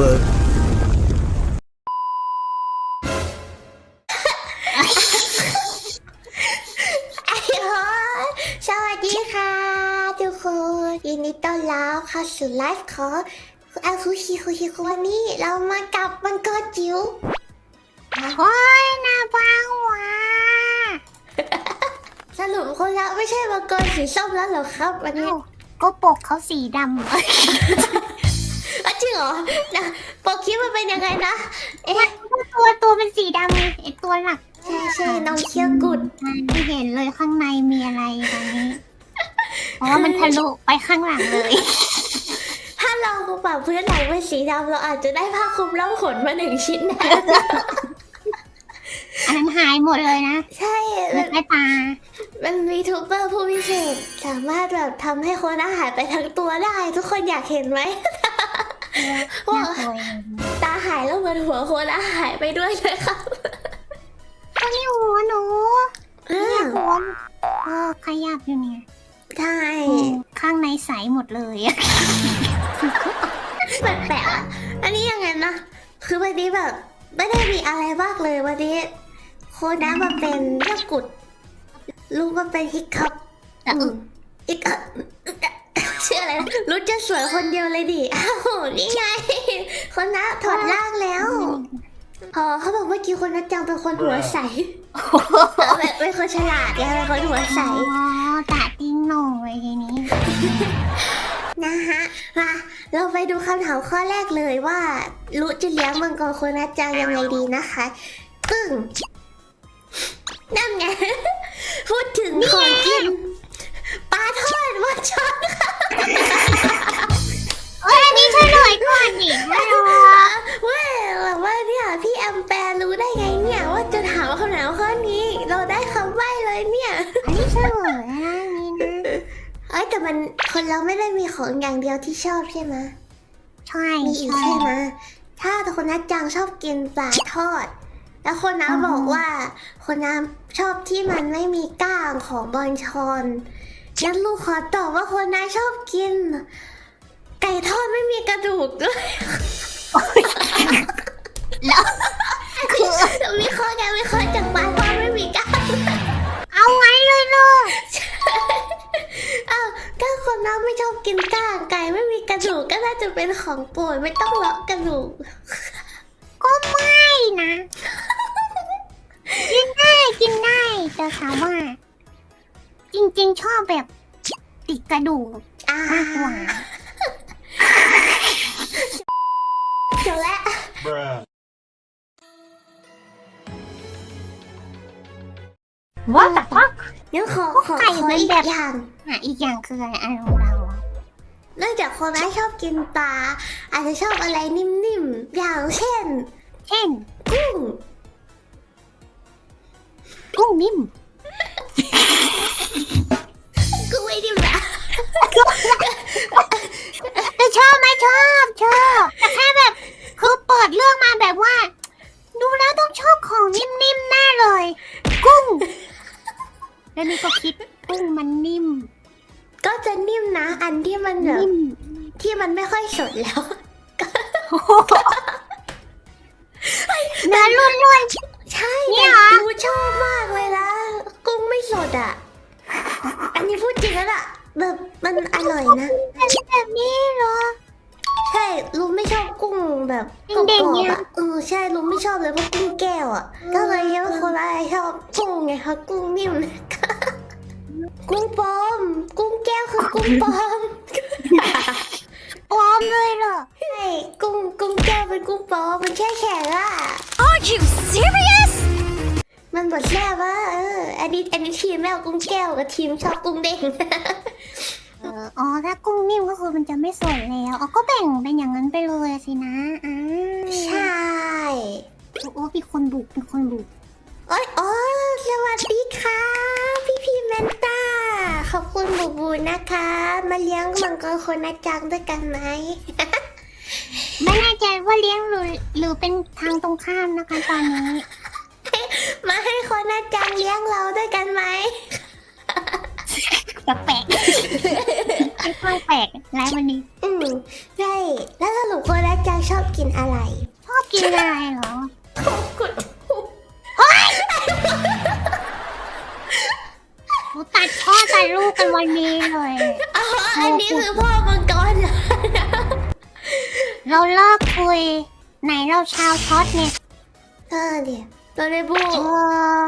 เบอร์ไอ้ฮอสวัสดีค่ะ ทุกคนยินดีต้อนรับเข้าสู่ไลฟ์ของอาคุชิคุชิคุวันนี้เรามากับมังกรจิ๋วโอ้ยน่าบังว่ะสรุปคนละไม่ใช่มังกรสีส้มแล้วเหรอครับวันนี้เอ้าก็ปกเขาสีดำอะจ ริงเหรอนะโปรคิดมันเป็นยังไงนะเอ๊ะตัวตัวเป็นสีดำไงไอตัวหลักใช่ใช่น้องเคียวกุดไม่เห็นเลยข้างในมีอะไรตอนนี้ เพราะว่ามันทะลุไปข้างหลังเลย ถ้าเราปรับพื้นหลังเป็นสีดำเราอาจจะได้ผ้าคลุมล่องขนมาหนึ่งชิ้นนะอันนั้นหายหมดเลยนะ ใช่เหลืมัอนแค่ตา มันมีทูบเบอร์ผู้พิเศษ สามารถแบบทำให้คนอาหารไปทั้งตัวได้ ทุกคนอยากเห็นไหม ว่าน่ากลัวเลยตาหายแล้วเหมือนหัวคนอาหายไปด้วยเลยครับตัวนี้หัวหนูอ้าเนี่ยวหัวเออขยับอยู่เนี่ยใช่อืมข้างในใสหมดเลยอะแปลกๆอะอันนี้ยังไงนะคือวันนี้แบบไม่ได้มีอะไรมากเลยวันนี้ โคนะมาเป็นเจ้ากุดลูกมาเป็นฮิกคับแต่อึอีกอะ ชื่ออะไรนะรู้จะสวยคนเดียวเลยดิอ้าวนี่ไง คนนะถอดร่างแล้วพอเขาบอกเมื่อกี้คนนัดจังเป็นคนหัวใสแบบเป็นคนฉลาดไงเป็นคนหัวใส อ๋อตาติ้งหน่องเลยทีนี้ นะฮะมาเราไปดูคำถามข้อแรกเลยว่ารู้จะเลี้ยงมังกรคนนัดจังยังไงดีนะคะกึ่งนั่นไง พูดถึงของกิน แต่มันคนเราไม่ได้มีของอย่างเดียวที่ชอบใช่ไหมใช่มีอีกใช่ใช่ไหมถ้าคนนัดจังชอบกินปลาทอด แล้วคนน้าอือฮึบอกว่า คนน้าชอบที่มันไม่มีก้างของบอลชอนงั้นลูกขอตอบว่าคนน้าชอบกิน ไก่ทอดไม่มีกระดูกด้วยแล้วคือวิเคราะห์ไงวิเคราะห์จากปลาทอด นน้าไม่ชอบกินก้างไก่ไม่มีกระดูกก็น่าจะเป็นของโปรดไม่ต้องเลาะกระดูก ก็ไม่นะ กินได้กินได้แต่ถามว่า จริงๆชอบแบบ ติดกระดูกอ่ามากกว่าจบแล้ว Bruh. ว่าแต่ว่า เดี๋ยวขอขอไก่ขอมันอีกแบบอย่างอะอีกอย่างคืออะไรอันของเราอะเนื่องจากคนแม่ชอบกินปลาอาจจะชอบอะไรนิ่มๆอย่างเช่น เช่นกุ้ง กุ้งนิ่ม คิดกุ้งมันนิ่ม ก็จะนิ่มนะ อันที่มันแบบนิ่มที่มันไม่ค่อยสดแล้ว เนื้อล้วนใช่เนี่ยเหรอ ดูชอบมากเลยนะกุ้งไม่สดอะ อันนี้พูดจริงแล้วล่ะแบบมันอร่อยนะๆเป็นแบบนี้เหรอ ใช่ลุงไม่ชอบกุ้งแบบกรเด้งอบๆเนี่ยๆอะเออใช่ลุงไม่ชอบเลยพวกกุ้งแก้วอะ ก็เลยคิดว่าคนอะไรชอบกุ้งไงคะกุ้งนิ่ม กุ้งปลอม กุ้งแก้วคือกุ้งปลอมปลอมเลยเหรอใช่กุ้งกุ้งแก้วเป็นกุ้งปลอมมันแช่แข็งอะ Are you serious มันบดแซ่บว่าเอออันนี้อันนี้ทีมแมวกุ้งแก้วกับทีมชอบกุ้งเด้งเอออ๋อถ้ากุ้งนิ่มก็คือมันจะไม่สวยแล้วอ๋อก็แบ่งเป็นอย่างนั้นไปเลยสินะอ่าใช่ โอ้มีคนบุกมีคนบุก โอ้ยโอ้ยสวัสดีค่ะ พี่พีแมนต้า ขอบคุณบูบูนะคะ มาเลี้ยงมังกรคนนะจังด้วยกันไหม ไม่แน่ใจว่าเลี้ยงหรือหรือเป็นทางตรงข้ามนะคะตอนนี้ มาให้คนนะจังเลี้ยงเราด้วยกันไหม แปลกๆไม่ค่อยแปลกไลฟ์วันนี้ อืมใช่แล้วสรุปคนนะจังชอบกินอะไร ชอบกินอะไรเหรอ ตัดลูกกันวันนี้เลยอ๋ออันนี้คือพ่อมังกรเหรอเราเลิกคุย ไหนเราชาวช็อตเนี่ยเออเดี๋ยวตัวได้บูเออ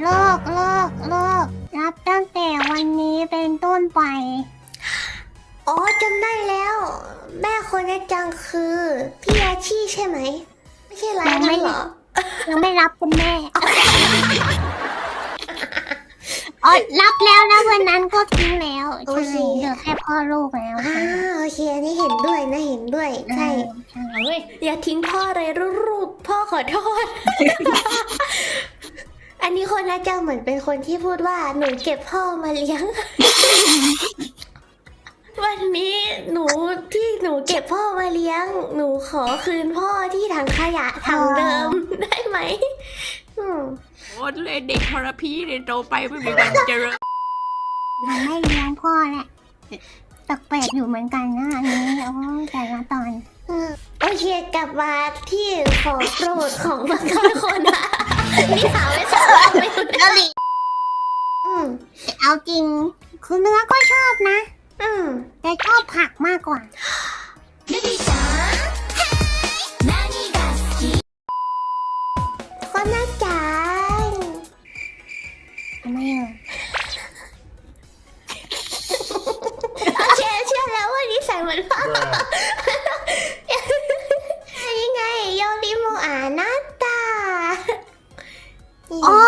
เลิกเลิกเลิกนับตั้งแต่วันนี้เป็นต้นไป อ๋อจำได้แล้ว แม่คนนี้จังคือพี่อาชีใช่ไหม ไม่ใช่ไรยังไม่นั่นเหรอ ยังไม่รับคุณแม่ อ๋อรับแล้วนะวันนั้นก็ทิ้งแล้วใช่เหลือแค่พ่อลูกแล้วอ่าค่ะโอเคอันนี้เห็นด้วยนะเห็นด้วยใช่ใช่เฮ้ยอย่าทิ้งพ่อเลยรูปๆพ่อขอโทษ อันนี้คนนะจังเหมือนเป็นคนที่พูดว่าหนูเก็บพ่อมาเลี้ยง วันนี้หนูที่หนูเก็บพ่อมาเลี้ยง หนูขอคืนพ่อที่ถังขยะถังเดิมได้ไหมอืม โอ้เลยเด็กทรพีเนี่ยโตไปไม่มีวันเจริญมันไม่เลี้ยงพ่อแหละตกเป็ดอยู่เหมือนกันนะอันนี้โอ้ยแต่ละตอนอืมโอเคกลับมาที่ของโปรดของบางคนคนนะนี่ถามไม่ทราบว่าไม่รู้แล้วลิอืมเอาจริงคือเนื้อก็ชอบนะ เหมือนพ่อยังไงโยริโมอานาตาอ๋อ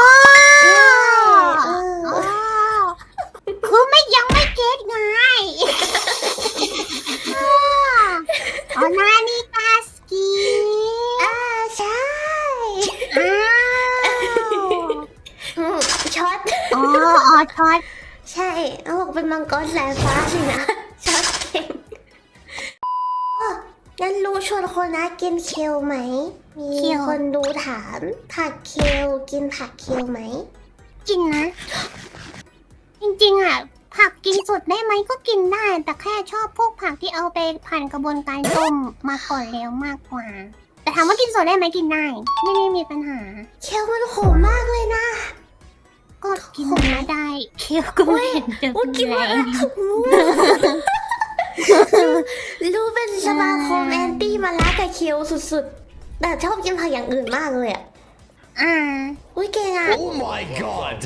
เออ๋ออคือไม่ยังไม่เก็ตไงอ๋อนานิกาสกีอ่าใช่อ้าวอืมช็อตอ๋ออ๋อช็อตใช่เขาบอกเป็นมังกรสาย นรู้ชวนคนนะกินเคลไหมมีคนดูถาม ผักเคลกินผักเคลไหมกินนะ จริงๆอะ ผักกินสดได้ไหมก็กินได้ แต่แค่ชอบพวกผักที่เอาไปผ่านกระบวนการต้มมาก่อนแล้วมากกว่า แต่ถามว่ากินสดได้ไหมกินได้ ไม่ได้มีปัญหา เคลมันขมมากเลยนะ ก็กินมาได้ เคี้ยวก็ไม่เห็นจะว่ากินแรมาง รู้เป็นสมาคมแอนตี้มาลากับเคลสุดๆ แต่ชอบกินผักอย่างอื่นมากเลยอะ อ่า อุ้ยเก่งอะ Oh my god!